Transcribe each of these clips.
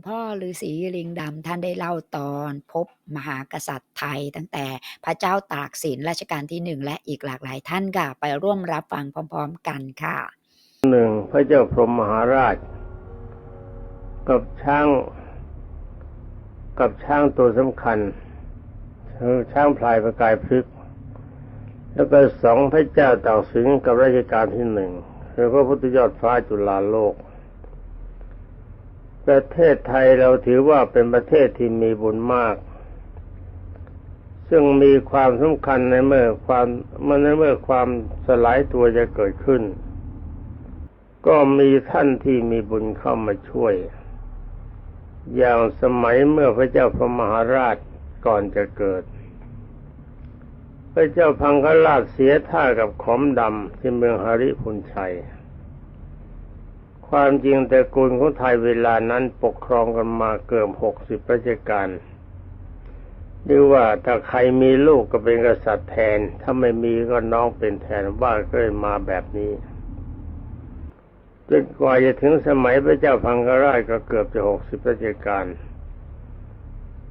งพ่อฤาษีลิงดำท่านได้เล่าตอนพบมหากษัตริย์ไทย ตั้งแต่พระเจ้าตากสินรัชกาลที่หนึ่งและอีกหลากหลายท่านค่ะ ไปร่วมรับฟังพร้อม ๆ กันค่ะหนึ่งพระเจ้าพรหมมหาราช กับช้าง กับช้างตัวสำคัญคือช้างพลายประกายพฤกษ์แล้วก็สองพระเจ้าตากสินกับรัชกาลที่หนึ่งคือพระพุทธยอดฟ้าจุฬาโลก ประเทศไทยเราถือว่าเป็นประเทศที่มีบุญมาก ซึ่งมีความสำคัญในเมื่อความเมื่อในเมื่อความสลายตัวจะเกิดขึ้น ก็มีท่านที่มีบุญเข้ามาช่วย อย่างสมัยเมื่อพระเจ้าพระมหาราชก่อนจะเกิด พระเจ้าพังคราชเสียท่ากับขอมดำที่เมืองหาริพุนชัย ความจริงแต่กูลของไทยเวลานั้นปกครองกันมาเกือบหกสิบราชการเรียกว่าถ้าใครมีลูกก็เป็นกษัตริย์แทน ถ้าไม่มีก็น้องเป็นแทนว่าก็เลยมาแบบนี้จนกว่าจะถึงสมัยพระเจ้าพังคราชก็เกือบจะหกสิบราชการ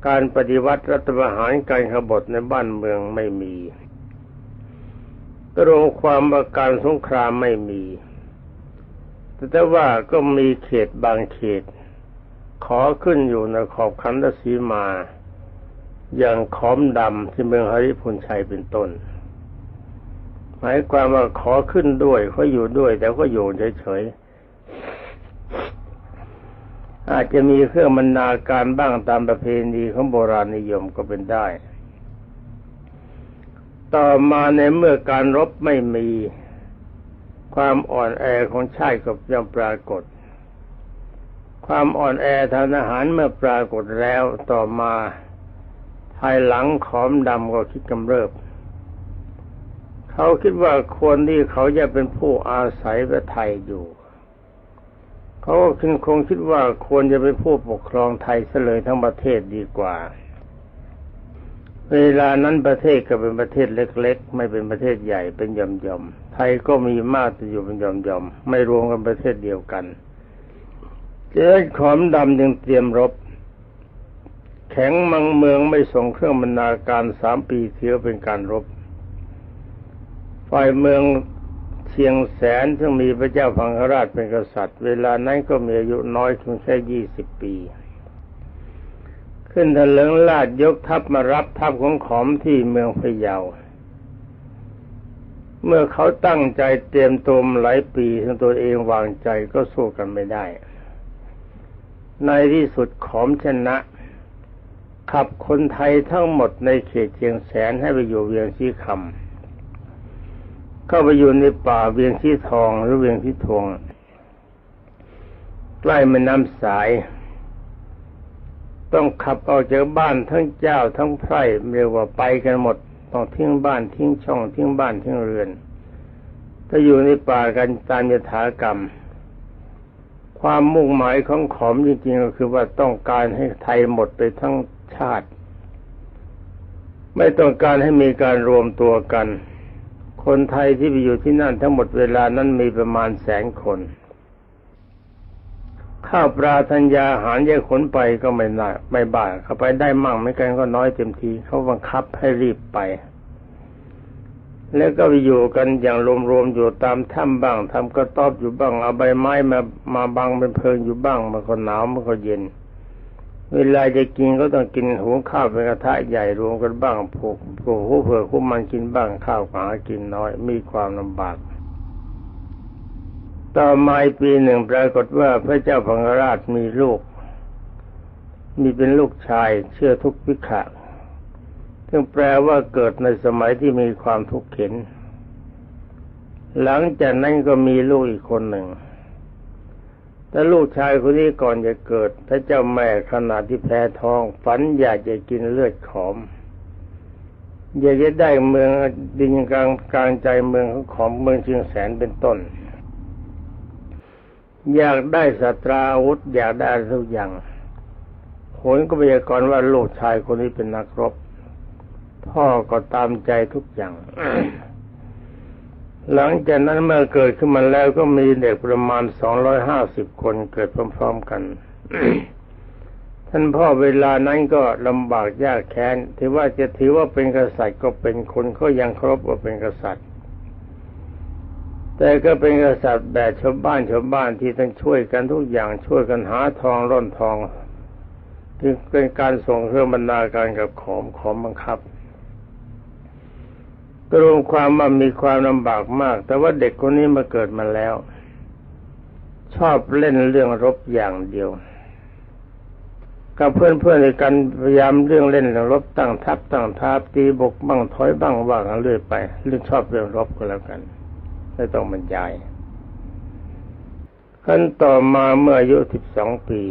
การปฏิวัติรัฐประหารการขบฏในบ้านเมืองไม่มีก็รวมความว่าการสงครามไม่มี แต่ว่าก็มีเขตบางเขต ขอขึ้นอยู่ในขอบคันธสีมา อย่างขอมดำที่เมืองหริพุนชัยเป็นต้น หมายความว่าขอขึ้นด้วยเขาอยู่ด้วย แต่ก็อยู่เฉยๆอาจจะมีเครื่องบรรณาการบ้างตามประเพณีของโบราณนิยมก็เป็นได้ ต่อมาในเมื่อการรบไม่มี ความอ่อนแอของชาติก็ย่อมปรากฏ ความอ่อนแอทางทหารเมื่อปรากฏแล้วต่อมาภายหลังขอมดำก็คิดกำเริบ เขาคิดว่าควรที่เขาจะเป็นผู้อาศัยประไทยอยู่ เขาก็คิดคงคิดว่าควรจะเป็นผู้ปกครองไทยเสเลยทั้งประเทศดีกว่า เวลานั้นประเทศก็เป็นประเทศเล็ก ๆ ไม่เป็นประเทศใหญ่เป็นย่อมๆไทยก็มีมากแต่อยู่เป็นย่อมๆไม่รวมกันประเทศเดียวกันเจ้าขอมดำยังเตรียมรบ แข็งมังเมืองไม่ส่งเครื่องบรรณาการสามปีเทียเป็นการรบ ฝ่ายเมืองเชียงแสนซึ่งมีพระเจ้าพังคราชเป็นกษัตริย์ เวลานั้นก็มีอายุน้อยเพียงแค่ยี่สิบปี ขึ้นทะเลิงลาดยกทัพมารับทัพของขอมที่เมืองพะเยา เมื่อเขาตั้งใจเตรียมตัวมหลายปีทั้งตัวเองวางใจก็สู้กันไม่ได้ ในที่สุดขอมชนะ ขับคนไทยทั้งหมดในเขตเชียงแสนให้ไปอยู่เวียงชีคำเข้าไปอยู่ในป่าเวียงชีทองหรือเวียงชีทวงใกล้แม่น้ำสาย ต้องขับออกจากบ้านทั้งเจ้าทั้งไพร่เรียกว่าไปกันหมดต้องทิ้งบ้านทิ้งช่องทิ้งบ้านทิ้งเรือนถ้าอยู่ในป่ากันตามยถากรรม ความมุ่งหมายของขอมจริงๆก็คือว่าต้องการให้ไทยหมดไปทั้งชาติ ไม่ต้องการให้มีการรวมตัวกัน คนไทยที่ไปอยู่ที่นั่นทั้งหมดเวลานั้นมีประมาณแสนคน ข้าวปลาธัญญาอาหารแยกขนไปก็ไม่น่าไม่บ้าเขาไปได้มั่งไม่กันก็น้อยเต็มทีเขาบังคับให้รีบไป แล้วก็ไปอยู่กันอย่างรวมๆอยู่ตามถ้ำบ้างทำกระต๊อบอยู่บ้างเอาใบไม้มามาบังเป็นเพลิงอยู่บ้างมันก็หนาวมันก็เย็น เวลาจะกินก็ต้องกินหุงข้าวเป็นกระทะใหญ่รวมกันบ้างผูกผูกหูเผือคุ้มมันกินบ้างข้าวหากินน้อยมีความลำบาก ต่อมาปีหนึ่งปรากฏว่าพระเจ้าพังราชมีลูก มีเป็นลูกชายเชื่อทุกวิขะซึ่งแปลว่าเกิดในสมัยที่มีความทุกข์เข็น หลังจากนั้นก็มีลูกอีกคนหนึ่ง แต่ลูกชายคนนี้ก่อนจะเกิด พระเจ้าแม่ขณะที่แพ้ท้อง ฝันอยากจะกินเลือดขอม อยากจะได้เมืองดินกลางกลางใจเมืองของขอมเมืองเชียงแสนเป็นต้น อยากได้สัตราอาวุธ อยากได้ทุกอย่างผลก็พยากรณ์ว่าลูกชายคนนี้เป็นนักรบ พ่อก็ตามใจทุกอย่าง หลังจากนั้นเมื่อเกิดขึ้นมาแล้วก็มีเด็กประมาณสองร้อยห้าสิบคนเกิดพร้อมๆกันท่านพ่อเวลานั้นก็ลำบากยากแค้นถือว่าจะถือว่าเป็นกษัตริย์ก็เป็นคนเขายังเคารพว่าเป็นกษัตริย์ แต่ก็เป็นกษัตริย์แบบชาวบ้านชาวบ้านที่ต้องช่วยกันทุกอย่างช่วยกันหาทองร่อนทองที่เป็นการส่งเครื่องบรรณาการกับขอมขอมบังคับก็รวมความว่ามีความลำบากมาก แต่ว่าเด็กคนนี้มาเกิดมาแล้ว ชอบเล่นเรื่องรบอย่างเดียว กับเพื่อนๆในกันพยายามเรื่องเล่นเรื่องรบตั้งทัพตั้งทัพตีบกบ้างถอยบ้างว่างกันเรื่อยไปเรื่องชอบเรื่องรบก็แล้วกัน ไม่ต้องบรรยายขั้นต่อมาเมื่ออายุสิบสองปี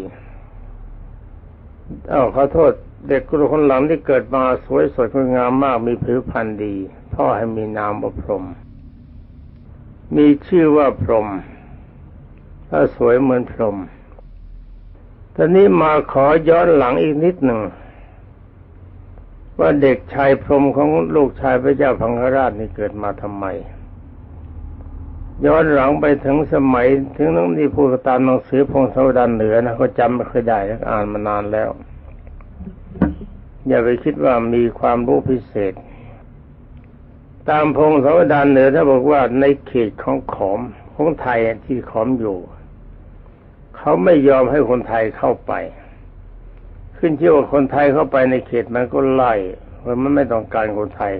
อ้าวขอโทษเด็กคนหลังที่เกิดมาสวยสดงดงามมากมีผิวพรรณดี พ่อให้มีนามว่าพรหมมีชื่อว่าพรหมถ้าสวยเหมือนพรหมตอนนี้มาขอย้อนหลังอีกนิดหนึ่ง ว่าเด็กชายพรหมของลูกชายพระเจ้าพังคราชนี่เกิดมาทำไม ย้อนหลังไปถึงสมัย ถึงต้องที่พูดตามหนังสือพงศาวดารเหนือนะก็จำไม่เคยได้อ่านมานานแล้ว อย่าไปคิดว่ามีความรู้พิเศษ ตามพงศาวดารเหนือถ้าบอกว่าในเขตของขอมของไทยที่ขอมอยู่ เขาไม่ยอมให้คนไทยเข้าไป ขึ้นชื่อว่าคนไทยเข้าไปในเขตมันก็ไล่เพราะมันไม่ต้องการคนไทย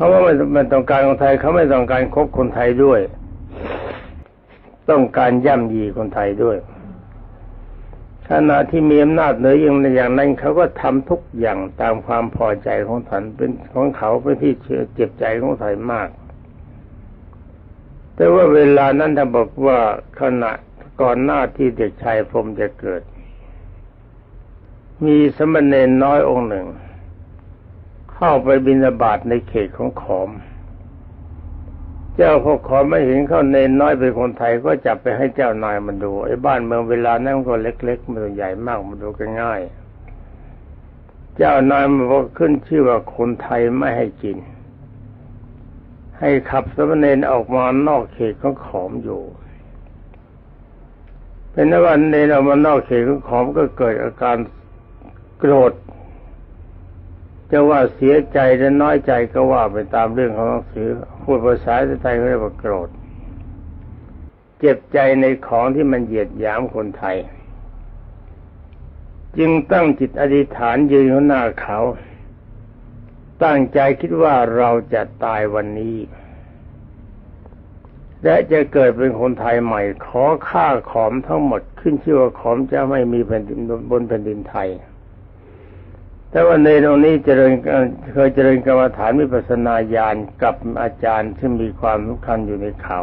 เขาว่าไม่ไม่ต้องการคนไทยเขาไม่ต้องการคบคนไทยด้วย ต้องการย่ำยีคนไทยด้วยขณะที่มีอำนาจเหนืออย่างอย่างนั้นเขาก็ทำทุกอย่างตามความพอใจของท่านเป็นของเขาเป็นที่เจ็บใจของไทยมาก แต่ว่าเวลานั้นท่านบอกว่าขณะก่อนหน้าที่เด็กชายพรมจะเกิด มีสมณเณรน้อยองค์หนึ่ง เข้าไปบินาบาตในเขตของขอม เจ้าพวกขอมไม่เห็นเขาเนนน้อยเป็นคนไทยก็จับไปให้เจ้านายมันดูไอ้บ้านเมืองเวลานั้นก็เล็กๆมันใหญ่มากมันดูกันง่าย เจ้านายมันบอกขึ้นชื่อว่าคนไทยไม่ให้กิน ให้ขับสมณเณรออกมานอกเขตของขอมอยู่เป็นนวันเนรออกมานอกเขตของขอมก็เกิดอาการโกรธ จะว่าเสียใจหรือน้อยใจก็ว่าไปตามเรื่องของหนังสือพูดภาษาไทยเขาเรียกว่าโกรธ เจ็บใจในของที่มันเหยียดหยามคนไทย จึงตั้งจิตอธิษฐานยืนข้างหน้าเขา ตั้งใจคิดว่าเราจะตายวันนี้ และจะเกิดเป็นคนไทยใหม่ขอฆ่าขอมทั้งหมดขึ้นชื่อว่าขอมจะไม่มีแผ่นดินบนแผ่นดินไทย แต่ว่าในตรงนี้เจริญเคยเจริญกรรมฐานวิปัสนาญาณกับอาจารย์ที่มีความสำคัญอยู่ในเขา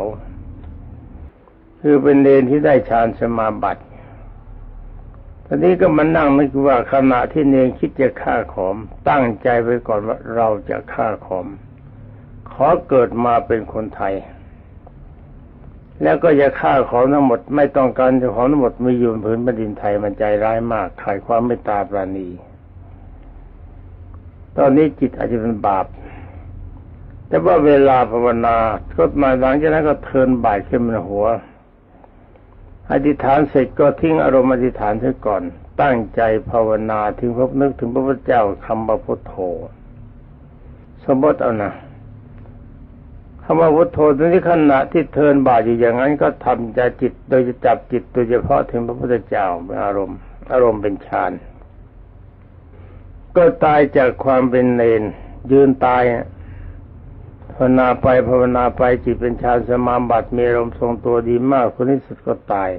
คือเป็นเนที่ได้ฌานสมาบัติตอนนี้ก็มานั่งนึกว่าขณะที่เนรคิดจะฆ่าขอม ตั้งใจไว้ก่อนว่าเราจะฆ่าขอม ขอเกิดมาเป็นคนไทย แล้วก็จะฆ่าของทั้งหมด ไม่ต้องการจะของทั้งหมดมีอยู่บนผืนแผ่นดินไทยมันใจร้ายมากขาดความเมตตาปราณี ตอนนี้จิตอาจจะเป็นบาป แต่ว่าเวลาภาวนาก็มาหลังจากนั้นก็เทินบ่ายขึ้นบนหัว อธิษฐานเสร็จก็ทิ้งอารมณ์อธิษฐานเสียก่อน ตั้งใจภาวนาถึงพบนึกถึงพระพุทธเจ้าคำว่าพุทโธ สมมติเอานะคำว่าพุทโธตรงที่ขณะที่เทินบาทอยู่อย่างนั้นก็ทำใจจิต โดยจะจับจิตโดยเฉพาะถึงพระพุทธเจ้าเป็นอารมณ์ อารมณ์เป็นฌาน ก็ตายจากความเป็นเนน ยืนตายภาวนาไปภาวนาไปจิตเป็นฌานสมาบัติมีอารมทรงตัวดีมากคนที่สุดก็ตาย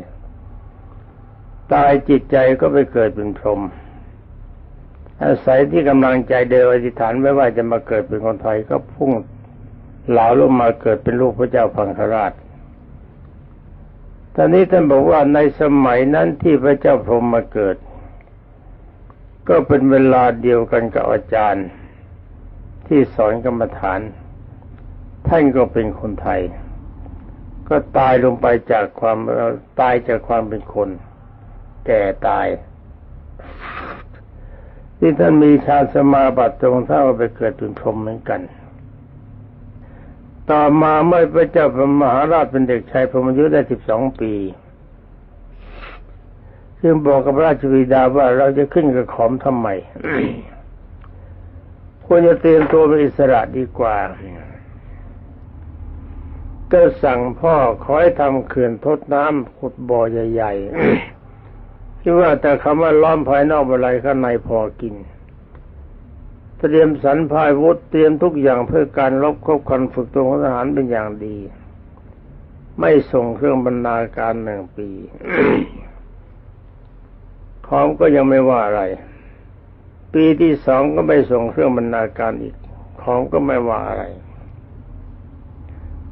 ตายจิตใจก็ไปเกิดเป็นพรหมอาศัยที่กำลังใจเดินอธิษฐานไว้ว่าจะมาเกิดเป็นคนไทยก็พุ่งเหลาลงมาเกิดเป็นลูกพระเจ้าพังคราชตอนนี้ท่านบอกว่าในสมัยนั้นที่พระเจ้าพรหมมาเกิด ก็เป็นเวลาเดียวกันกับอาจารย์ ที่สอนกรรมฐาน ท่านก็เป็นคนไทย ก็ตายลงไปจากความตายจากความเป็นคน แก่ตาย ที่ท่านมีชาติสมาบัติตรงเท่าไปเกิดเป็นพรหมเหมือนกัน ต่อมาเมื่อพระเจ้าพระมหาราชเป็นเด็กชายพรหมอายุได้สิบสองปี ซึ่งบอกกับราชบิดาว่าเราจะขึ้นกับขอมทำไมควรจะเตรียมตัวเป็นอิสระดีกว่า ก็สั่งพ่อขอให้ทำเขื่อนทดน้ำขุดบ่อใหญ่ๆที่ว่าแต่คำว่าล้อมภายนอกอะไรข้างในพอกิน เตรียมสรรพายวุธเตรียมทุกอย่างเพื่อการรบคบกันฝึกตัวของทหารเป็นอย่างดี ไม่ส่งเครื่องบรรณาการหนึ่งปี ของก็ยังไม่ว่าอะไร ปีที่สองก็ไม่ส่งเครื่องบรรณาการอีก ของก็ไม่ว่าอะไร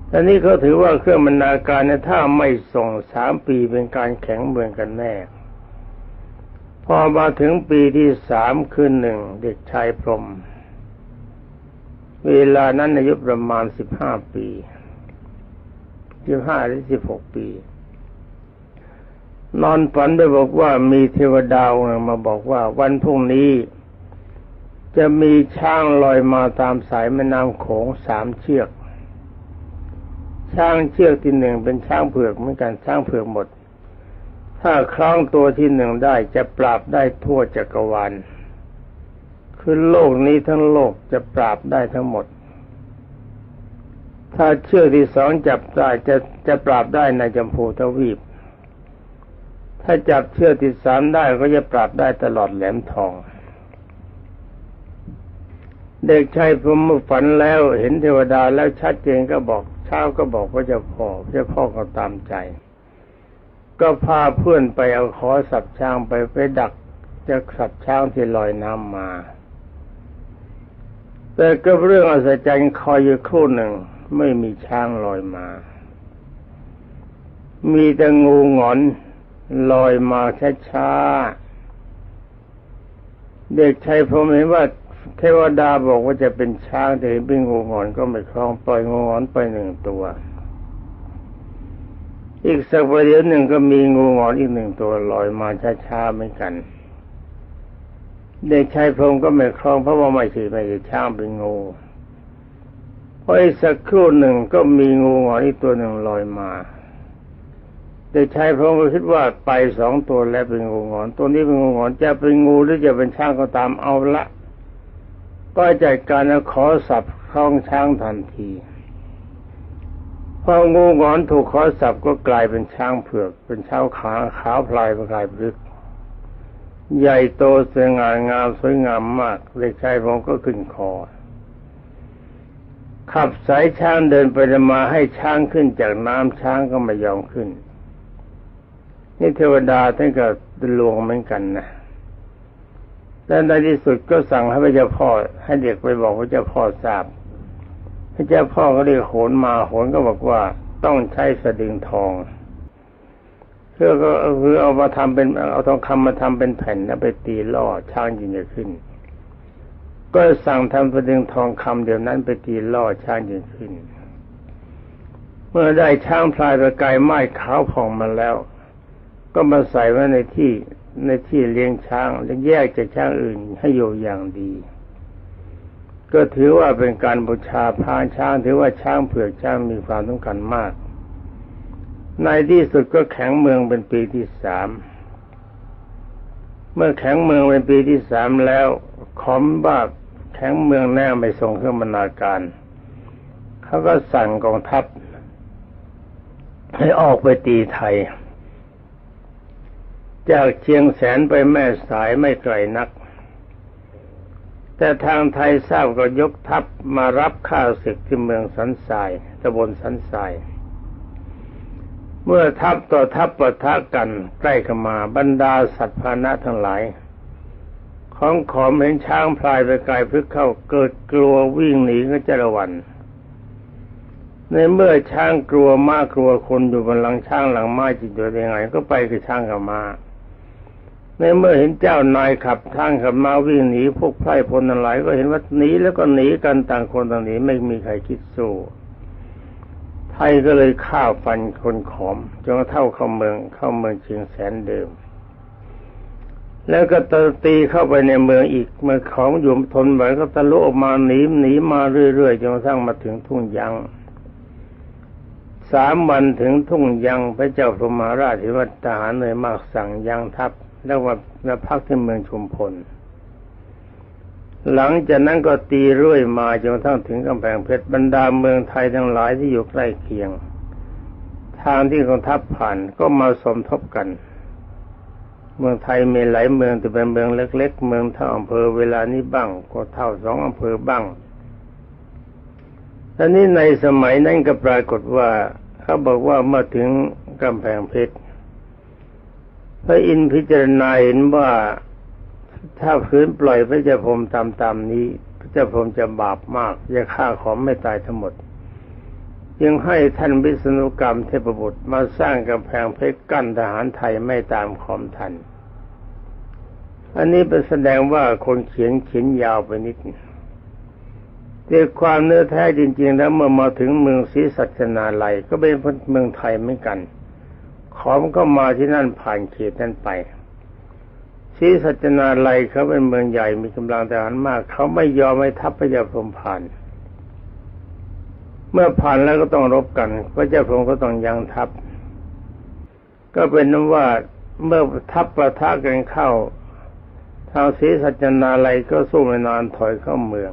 แต่นี้เขาถือว่าเครื่องบรรณาการเนี่ยถ้าไม่ส่งสามปีเป็นการแข็งเมืองกันแน่ พอมาถึงปีที่สามคือหนึ่งเด็กชายพรหมเวลานั้นอายุประมาณสิบห้าปีสิบห้าหรือสิบหกปี นอนฝันไปบอกว่ามีเทวดาวมาบอกว่า วันพรุ่งนี้ จะมีช้างลอยมาตามสายแม่น้ำโขงสามเชือก ช้างเชือกที่หนึ่งเป็นช้างเผือกเหมือนกันช้างเผือกหมด ถ้าคล้องตัวที่หนึ่งได้จะปราบได้ทั่วจักรวาลคือโลกนี้ทั้งโลกจะปราบได้ทั้งหมด ถ้าเชือกที่สองจับได้จะจะปราบได้ในจมพูทวีป ถ้าจับเชือกที่สามได้ก็จะปราบได้ตลอดแหลมทอง เด็กชายพรมฝันแล้วเห็นเทวดาแล้วชัดเจนก็บอกเช้าก็บอกว่าจะพ่อจะพ่อก็ตามใจ ก็พาเพื่อนไปเอาขอสับช้างไปไปดักจะสับช้างที่ลอยน้ำมา แต่ก็เรื่องอัศจรรย์คอยอยู่ครู่หนึ่งไม่มีช้างลอยมา มีแต่งูงอน ลอยมาช้าๆเด็กชายพรมเห็นว่าเทวดาบอกว่าจะเป็นช้างแต่เห็นเป็นงูหงอนก็ไม่คล้องปล่อยงูหงอนไปหนึ่งตัว อีกสักประเดี๋ยวหนึ่งก็มีงูหงอนอีกหนึ่งตัวลอยมาช้าๆเหมือนกัน เด็กชายพรมก็ไม่คล้องเพราะว่าไม่ใช่ไม่ใช่ช้างเป็นงูพออีกสักครู่หนึ่งก็มีงูหงอนอีกตัวหนึ่งลอยมา เด็กชายพรหมก็คิดว่าไปสองตัวแล้วเป็นงูหงอนตัวนี้เป็นงูหงอนจะเป็นงูหรือจะเป็นช้างก็ตามเอาละ ก็จัดการแล้วขอสับคล้องช้างทันทีพองูหงอนถูกขอสับก็กลายเป็นช้างเผือก เป็นช้างขาขาวพลายประกายพลึก ใหญ่โตสง่างามสวยงามมากเด็กชายผมก็ขึ้นคอขับสายช้างเดินไปมาให้ช้างขึ้นจากน้ำช้างก็ไม่ยอมขึ้น นี่เทวดาท่านก็ลวงเหมือนกันนะและในที่สุดก็สั่งให้พระเจ้าพ่อให้เด็กไปบอกพระเจ้าพ่อทราบ พระเจ้าพ่อก็เรียกโหนมาโหนก็บอกว่าต้องใช้สะดึงทองเพื่อก็คือเอามาทำเป็นเอาทองคำมาทำเป็นแผ่นแล้วไปตีล่อช้างยิงจะขึ้น ก็สั่งทำสะดึงทองคำเดี๋ยวนั้นไปตีล่อช้างยิงขึ้น เมื่อได้ช้างพลายประกายไม้ขาวผ่องมาแล้ว ก็มาใส่ไว้ในที่ในที่เลี้ยงช้างและแยกจากช้างอื่นให้อยู่อย่างดี ก็ถือว่าเป็นการบูชาพานช้าง ถือว่าช้างเผือกช้างมีความสำคัญมาก ในที่สุดก็แข็งเมืองเป็นปีที่สามเมื่อแข็งเมืองเป็นปีที่สามแล้วขอมบ้าแข็งเมืองแน่ไม่ส่งเครื่องบรรณาการเขาก็สั่งกองทัพให้ออกไปตีไทย จากเชียงแสนไปแม่สายไม่ไกลนัก แต่ทางไทยทราบก็ยกทัพมารับข้าศึกที่เมืองสันทรายตำบลสันทราย เมื่อทัพต่อทัพปะทะกันใกล้เข้ามาบรรดาสัตว์พาหนะทั้งหลาย ของขอมเห็นช้างพลายไปไกลพึกเข้าเกิดกลัววิ่งหนีก็จะระวันในเมื่อช้างกลัวมากกลัวคนอยู่บนหลังช้างหลังม้าจิตอยู่ยังไง ก็ไปกับช้างกับม้า ในเมื่อเห็นเจ้านายขับทางขับมาวิ่งหนีพวกไพร่พลทั้งหลายก็เห็นว่าหนีแล้วก็หนีกันต่างคนต่างหนีไม่มีใครคิดสู้ไทยก็เลยฆ่าฟันคนขอมจนกระทั่งเข้าเมืองเข้าเมืองเชียงแสนเดิม แล้วก็ตตีเข้าไปในเมืองอีกเมื่อของอยู่ทนไหวก็ตะลุออกมาหนีหนีมาเรื่อยๆจนกระทั่งมาถึงทุ่งยางสามวันถึงทุ่งยังพระเจ้าพรหมาราชที่ว่าทหารเหนื่อยมากสั่งยังทัพ แล้วว่าแล้วพักที่เมืองชุมพล หลังจากนั้นก็ตีเรื่อยมาจนกระทั่งถึงกำแพงเพชรบรรดาเมืองไทยทั้งหลายที่อยู่ใกล้เคียง ทางที่กองทัพผ่านก็มาสมทบกัน เมืองไทยมีหลายเมืองแต่เป็นเมืองเล็ก ๆ เมืองเท่าอำเภอเวลานี้บ้าง ก็เท่าสองอำเภอบ้างตอนนี้ในสมัยนั้นก็ปรากฏว่าเขาบอกว่าเมื่อถึงกำแพงเพชร พระอินทร์พิจารณาเห็นว่าถ้าพื้นปล่อยพระเจ้าพรหมตามตามนี้ พระเจ้าพรหมจะบาปมากจะฆ่าของไม่ตายทั้งหมดยังให้ท่านวิษณุกรรมเทพบุตรมาสร้างกำแพงเพชรกั้นทหารไทยไม่ตามขอมทัน อันนี้เป็นแสดงว่าคนเขียนเขียนยาวไปนิดแต่ความเนื้อแท้จริง ๆ แล้วเมื่อมาถึงเมืองศรีสัชนาลัย ก็เป็นเมืองไทยเหมือนกัน ขอมก็มาที่นั่นผ่านเขตนั้นไปศรีสัชนาลัยเขาเป็นเมืองใหญ่มีกำลังทหารมาก เขาไม่ยอมให้ทัพพระยาพรมผ่าน เมื่อผ่านแล้วก็ต้องรบกัน พระเจ้าพรหมก็ต้องยังทัพ ก็เป็นนั้นว่าเมื่อทัพประทะกันเข้า ทางศรีสัจนาลัยก็สู้ไม่นานถอยเข้าเมือง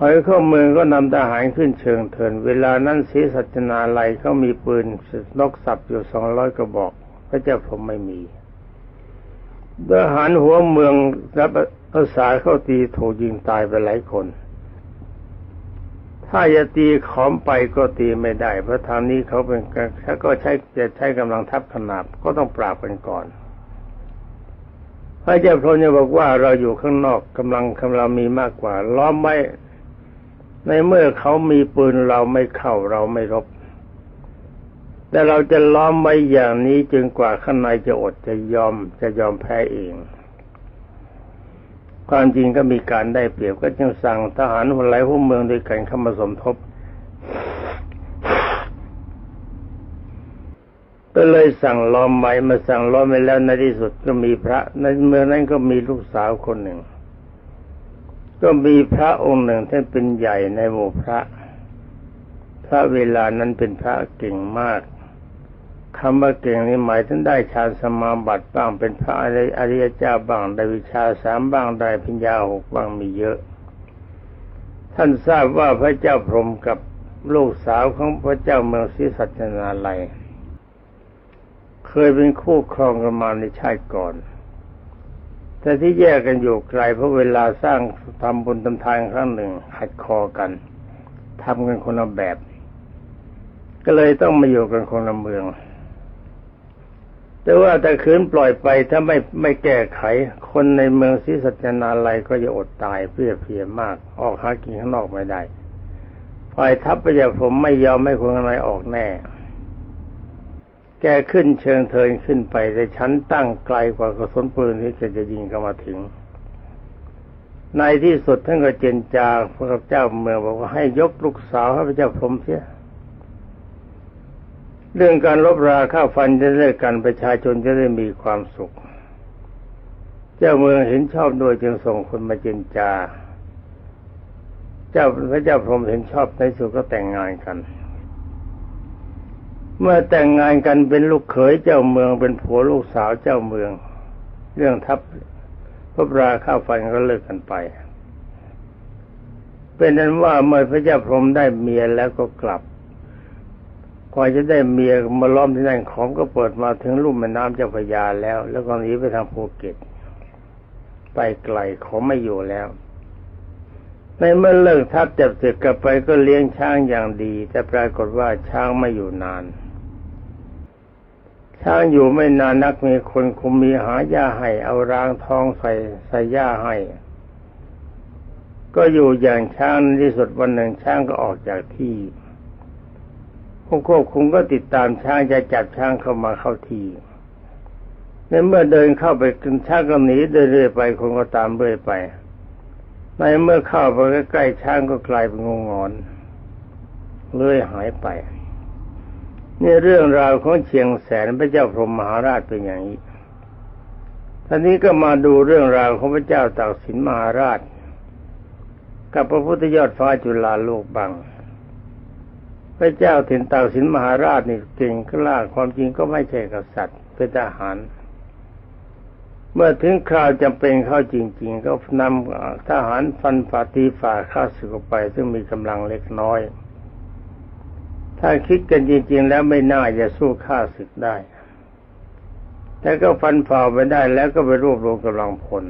ถอยเข้าเมืองก็นำทหารขึ้นเชิงเทิน เวลานั้นศรีสัจนาลัยเขามีปืนนกสับอยู่สองร้อยกระบอก พระเจ้าพรหมไม่มีทหารหัวเมืองรับอาสาเข้าตีถูกยิงตายไปหลายคน ถ้าจะตีขอมไปก็ตีไม่ได้ เพราะทางนี้เขาเป็นถ้าก็ใช้จะใช้กำลังทัพขนาบก็ต้องปราบกันก่อนพระเจ้าพรหมจะบอกว่าเราอยู่ข้างนอกกำลังกำลังมีมากกว่า ล้อมไว้ ในเมื่อเขามีปืนเราไม่เข้าเราไม่รบ แต่เราจะล้อมไว้อย่างนี้จนกว่าข้างในจะอดจะยอมจะยอมแพ้เอง ความจริงก็มีการได้เปรียบก็จึงสั่งทหารหัวไหลหัวเมืองด้วยกันเข้ามาสมทบก็เลยสั่งล้อมไว้มาสั่งล้อมไว้แล้วในที่สุดก็มีพระ ในเมืองนั้นก็มีลูกสาวคนหนึ่ง ก็มีพระองค์หนึ่งท่านเป็นใหญ่ในหมู่พระ พระเวลานั้นเป็นพระเก่งมากคำว่าเก่งนี่หมายถึงได้ฌานสมาบัติบ้างเป็นพระอริยเจ้าบ้างได้วิชาสามบ้างได้ปัญญาหกบ้างมีเยอะ ท่านทราบว่าพระเจ้าพรหมกับลูกสาวของพระเจ้าเมืองศรีสัชนาลัย เคยเป็นคู่ครองกันมาในชาติก่อน แต่ที่แยกกันอยู่ไกลเพราะเวลาสร้างทำบุญทำทานครั้งหนึ่งขัดคอกันทำกันคนละแบบ ก็เลยต้องมาอยู่กันคนละเมือง แต่ว่าแต่คืนปล่อยไปถ้าไม่ไม่แก้ไข คนในเมืองศรีสัจนาลัยก็จะอดตายเพื่อเพียมาก ออกหากินข้างนอกไม่ได้ฝ่ายทัพพระยาผมไม่ยอมให้คนอะไรออกแน่ แกขึ้นเชิงเทินขึ้นไปแต่ฉันตั้งไกลกว่ากระสุนปืนที่จะจะยิงเข้ามาถึง ในที่สุดท่านก็เจนจาพระเจ้าเมืองบอกว่าให้ยกลูกสาวให้พระเจ้าพรหมเสีย เรื่องการลบราข้าฟันจะเลิกกันประชาชนจะได้มีความสุข เจ้าเมืองเห็นชอบโดยจึงส่งคนมาเจนจา เจ้าพระเจ้าพรหมเห็นชอบในสุดก็แต่งงานกัน เมื่อแต่งงานกันเป็นลูกเขยเจ้าเมืองเป็นผัวลูกสาวเจ้าเมือง เรื่องทัพพระราข้าฟันก็เลิกกันไป เป็นนั้นว่าเมื่อพระเจ้าพรหมได้เมียแล้วก็กลับกว่าจะได้เมียมาล้อมที่นั่นของก็เปิดมาถึงลุ่มแม่น้ำเจ้าพระยาแล้ว แล้วก็หนีไปทางภูเก็ตไปไกลของไม่อยู่แล้ว ในเมื่อเลิกทัพจับศึกกลับไปก็เลี้ยงช้างอย่างดี แต่ปรากฏว่าช้างไม่อยู่นาน ช้างอยู่ไม่นานนักมีคนคุมมีหาหญ้าให้ เอารางทองใส่ใส่หญ้าให้ ก็อยู่อย่างช้างที่สุดวันหนึ่งช้างก็ออกจากที่ผู้ควบคุมก็ติดตามช้างจะจับช้างเข้ามาเข้าที่ในเมื่อเดินเข้าไปกินช้างก็หนีเรื่อยไปคนก็ตามเรื่อยไป ในเมื่อเข้าไปใกล้ๆช้างก็กลายเป็นงูงอนเลื่อยหายไป นี่เรื่องราวของเชียงแสนพระเจ้าพรหมมหาราชเป็นอย่างนี้ท่านี้ก็มาดูเรื่องราวของพระเจ้าตากสินมหาราช กับพระพุทธยอดฟ้าจุฬาโลกบัง พระเจ้าถิ่นตากสินมหาราชนี่เก่งกล้าความจริงก็ไม่ใช่กษัตริย์เป็นทหาร เมื่อถึงคราวจำเป็นเข้าจริง ๆ ก็นำทหารฟันฝ่าตีฝ่าข้าศึกออกไป ซึ่งมีกำลังเล็กน้อย ถ้าคิดกันจริง ๆ แล้วไม่น่าจะสู้ข้าศึกได้ แต่ก็ฟันฝ่าไปได้แล้วก็ไปรวบรวมกำลังพล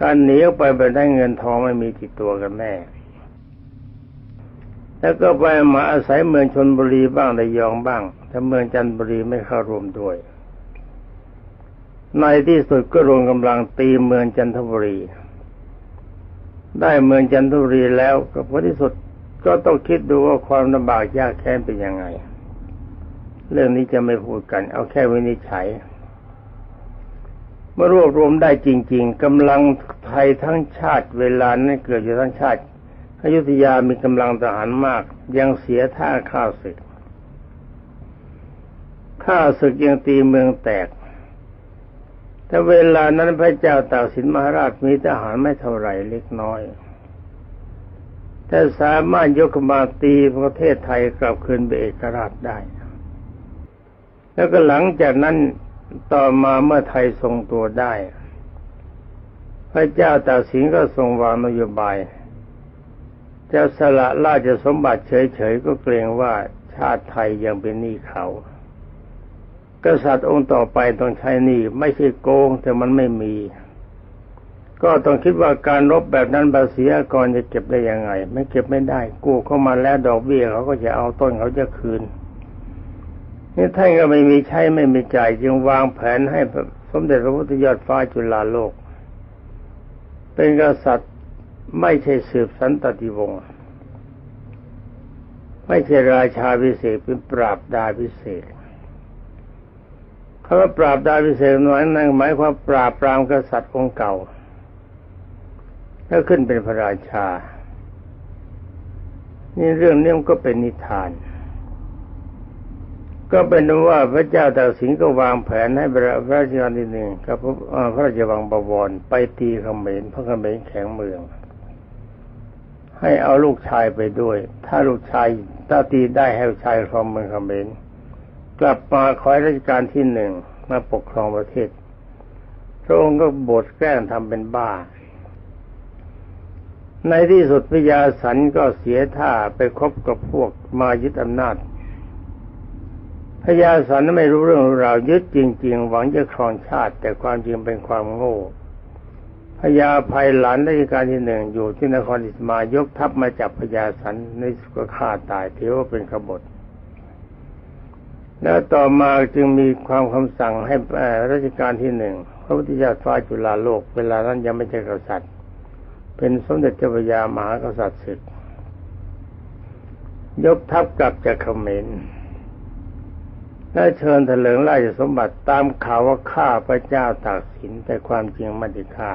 การหนีออกไปไปได้เงินทองไม่มีติดตัวกันแน่แล้วก็ไปมาอาศัยเมืองชนบุรีบ้างระยองบ้างแต่เมืองจันทบุรีไม่เข้ารวมด้วย ในที่สุดก็รวมกำลังตีเมืองจันทบุรี ได้เมืองจันทบุรีแล้วก็ผลที่สุด ก็ต้องคิดดูว่าความลำบากยากแค้นเป็นยังไง เรื่องนี้จะไม่พูดกัน เอาแค่วินิจฉัยเมื่อรวบรวมได้จริง ๆกำลังไทยทั้งชาติเวลานั้นเกิดอยู่ทั้งชาติอยุธยามีกำลังทหารมาก ยังเสียท่าข้าศึกข้าศึกยังตีเมืองแตก แต่เวลานั้นพระเจ้าตากสินมหาราชมีทหารไม่เท่าไหร่เล็กน้อย แต่สามารถยกกำลังตีประเทศไทยกลับคืนเป็นเอกราชได้ แล้วก็หลังจากนั้นต่อมาเมื่อไทยทรงตัวได้ พระเจ้าตากสินก็ทรงวางนโยบายจะสละราชสมบัติเฉยๆก็เกรงว่าชาติไทยยังเป็นหนี้เขา กษัตริย์องค์ต่อไปต้องใช้หนี้ไม่ใช่โกงแต่มันไม่มี ก็ต้องคิดว่าการรบแบบนั้นภาษีอากรจะเก็บได้ยังไง ไม่เก็บไม่ได้ กู้เข้ามาแล้วดอกเบี้ยเขาก็จะเอาต้นเขาจะคืน นี่ท่านก็ไม่มีใช้ไม่มีจ่ายจึงวางแผนให้สมเด็จพระพุทธยอดฟ้าจุฬาโลก เป็นกษัตริย์ไม่ใช่สืบสันตติวงศ์ไม่ใช่ราชาพิเศษเป็นปราบดาพิเศษคำว่าปราบดาพิเศษหมายนั่นหมายความปราบปรามกษัตริย์องค์เก่า แล้วขึ้นเป็นพระราชา นี่เรื่องนี้มันก็เป็นนิทาน ก็เป็นว่าพระเจ้าตากสินก็วางแผนให้พระราชการที่หนึ่งกับพระราชวังบวรไปตีเขมรเพราะเขมรแข็งเมือง ให้เอาลูกชายไปด้วย ถ้าลูกชายถ้าตีได้ให้ลูกชายครองเมืองเขมรกลับมาคอยราชการที่หนึ่งมาปกครองประเทศพระองค์ก็บทแกล้งทำเป็นบ้า ในที่สุดพญาสันก็เสียท่าไปคบกับพวกมายึดอำนาจพญาสันไม่รู้เรื่องราวยึดจริง ๆ หวังจะครองชาติ แต่ความจริงเป็นความโง่พญาภัยหลานราชการที่หนึ่งอยู่ที่นครอิสมายกทัพมาจับพญาสันในสุก็ฆ่าตายถือว่าเป็นขบฏแล้วต่อมาจึงมีความคำสั่งให้รัชกาลที่หนึ่งพระพุทธเจ้าฟ้าจุฬาโลก เวลานั้นยังไม่ใช่กษัตริย์ เป็นสมเด็จเจ้าพระยามหากษัตริย์ศึก ยกทัพกลับจากเขมรและเชิญเถลิงราชสมบัติตามข่าวว่าฆ่าพระเจ้าตากสินแต่ความจริงไม่ได้ฆ่า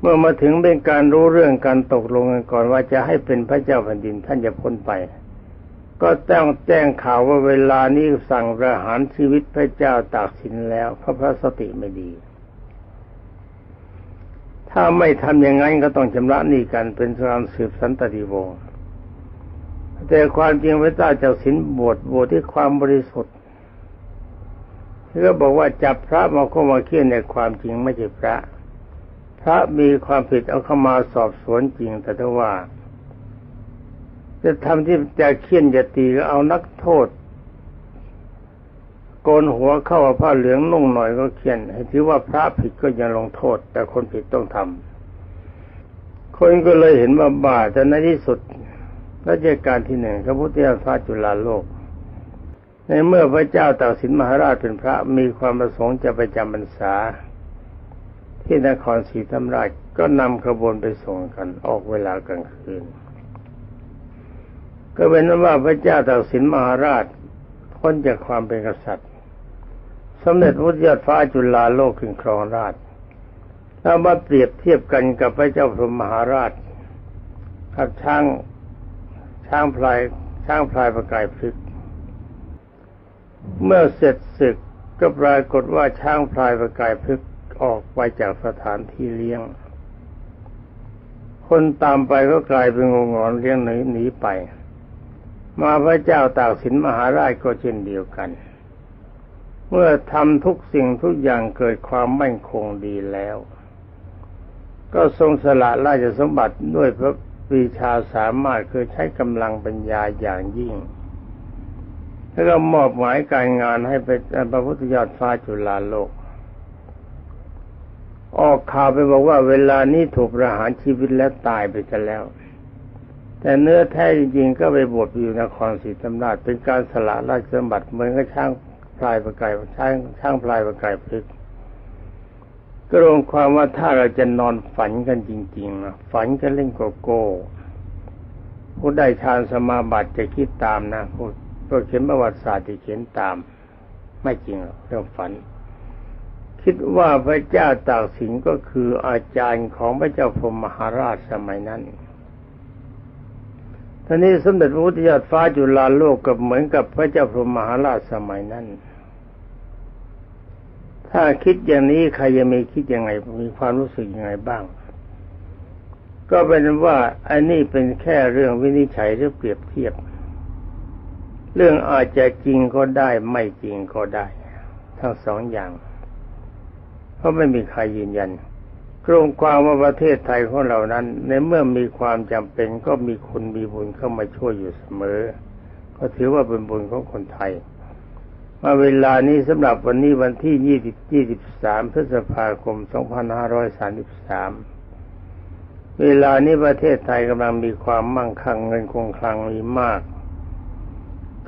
เมื่อมาถึงเป็นการรู้เรื่องการตกลงกันก่อนว่าจะให้เป็นพระเจ้าแผ่นดินท่านจะพ้นไป ก็ต้องแจ้งข่าวว่าเวลานี้สั่งประหารชีวิตพระเจ้าตากสินแล้วเพราะพระสติไม่ดี ถ้าไม่ทำอย่างนั้นก็ต้องชำระหนี้กันเป็นการสืบสันตติวงศ์แต่ความจริงพระเจ้าเจ้าสินบวชบวชที่ความบริสุทธิ์ที่ก็บอกว่าจับพระมาเข้ามาเคี่ยนในความจริงไม่ใช่พระ พระมีความผิดเอาเข้ามาสอบสวนจริง แต่ถ้าว่า จะทำที่จะเคี่ยนจะตีก็เอานักโทษ โกนหัวเข้าผ้าเหลืองนุ่งหน่อยก็เคี่ยนให้ถือว่าพระผิดก็ยังลงโทษ แต่คนผิดต้องทำคนก็เลยเห็นว่าบาแต่ในที่สุดรัชกาลที่หนึ่งพระพุทธเจ้าฟ้าจุฬาโลก ในเมื่อพระเจ้าตากสินมหาราชเป็นพระมีความประสงค์จะไปจำพรรษา ที่นครศรีธรรมราชก็นำขบวนไปส่งกันออกเวลากลางคืน ก็เป็นว่าพระเจ้าตากสินมหาราชพ้นจากความเป็นกษัตริย์ สมเด็จพระพุทธยอดฟ้าจุฬาโลกขึ้นครองราชถ้ามาเปรียบเทียบกันกับพระเจ้าพรหมมหาราชกับช้างช้างพลายช้างพลายประกายพลึก เมื่อเสร็จศึกก็ปรากฏว่าช้างพลายประกายพลึกออกไปจากสถานที่เลี้ยง คนตามไปก็กลายเป็นงงอนเลี้ยงหนีหนีไป มาพระเจ้าตากสินมหาราชก็เช่นเดียวกัน เมื่อทำทุกสิ่งทุกอย่างเกิดความมั่นคงดีแล้ว ก็ทรงสละราชสมบัติด้วยพระปรีชาสามารถคือใช้กำลังปัญญาอย่างยิ่ง แล้วก็มอบหมายการงานให้เป็นพระพุทธยอดฟ้าจุฬาโลก ออกข่าวไปบอกว่าเวลานี้ถูกประหารชีวิตและตายไปจะแล้ว แต่เนื้อแท้จริงๆก็ไปบวชอยู่นครศรีธรรมราชเป็นการสละราชสมบัติเหมือนกับช่าง พลายประกายช่างช่างพลายประกายพลึกก็รวมความว่าถ้าเราจะนอนฝันกันจริงๆนะฝันกันเล่นโกโก้ผู้ได้ฌานสมาบัติจะคิดตามนะผู้เขียนประวัติศาสตร์จะเขียนตาม ไม่จริงหรอกเรื่องฝัน คิดว่าพระเจ้าตากสินก็คืออาจารย์ของพระเจ้าพรมมหาราชสมัยนั้นท่านี้สมเด็จพระพุทธยอดฟ้าจุฬาโลกกับเหมือนกับพระเจ้าพรมมหาราชสมัยนั้น ถ้าคิดอย่างนี้ใครจะมีคิดยังไง มีความรู้สึกยังไงบ้าง ก็เป็นว่าอันนี้เป็นแค่เรื่องวินิจฉัยหรือเปรียบเทียบ เรื่องอาจจะจริงก็ได้ไม่จริงก็ได้ ทั้งสองอย่าง เพราะไม่มีใครยืนยันกรงความว่าประเทศไทยของเรานั้น ในเมื่อมีความจำเป็นก็มีคนมีบุญเข้ามาช่วยอยู่เสมอ ก็ถือว่าเป็นบุญของคนไทย มาเวลานี้สำหรับวันนี้วันที่ 20 23 พฤษภาคม 2533 เวลานี้ประเทศไทยกำลังมีความมั่งคั่งเงินคงคลังมีมาก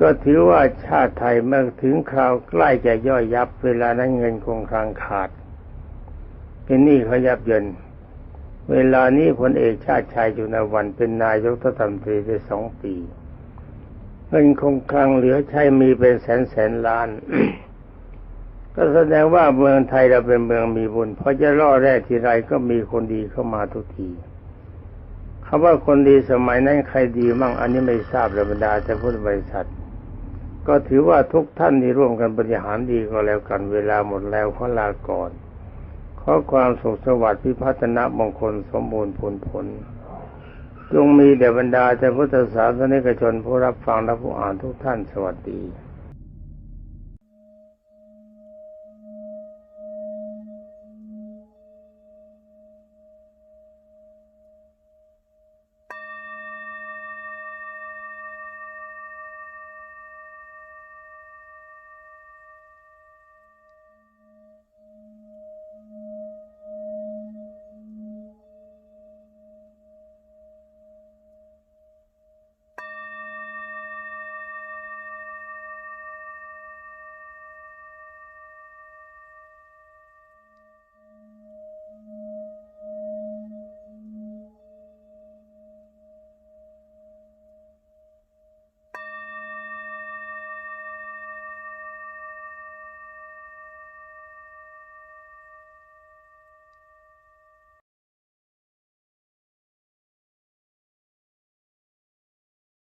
ก็ถือว่าชาติไทยเมื่อถึงคราวใกล้จะย่อยยับ เวลานั้นเงินคงคลังขาดเป็นหนี้เขายับเยินเวลานี้พลเอกชาติชายจุนวันเป็นนายกรัฐมนตรีได้สองปี เงินคงคลังเหลือใช้มีเป็นแสนแสนล้าน ก็แสดงว่าเมืองไทยเราเป็นเมืองมีบุญเพราะจะล่อแร่ทีไรก็มีคนดีเข้ามาทุกทีคำว่าคนดีสมัยนั้นใครดีมั่งอันนี้ไม่ทราบธรรรดาแต่พุทธบริษัท ก็ถือว่าทุกท่านที่ร่วมกันบริหารดีก็แล้วกันเวลาหมดแล้วขอลาก่อนขอความสุขสวัสดิ์พิพัฒนะมงคลสมบูรณ์ผลผล จงมีแด่บรรดาแต่พุทธศาสนิกชนผู้รับฟังและผู้อ่านทุกท่านสวัสดี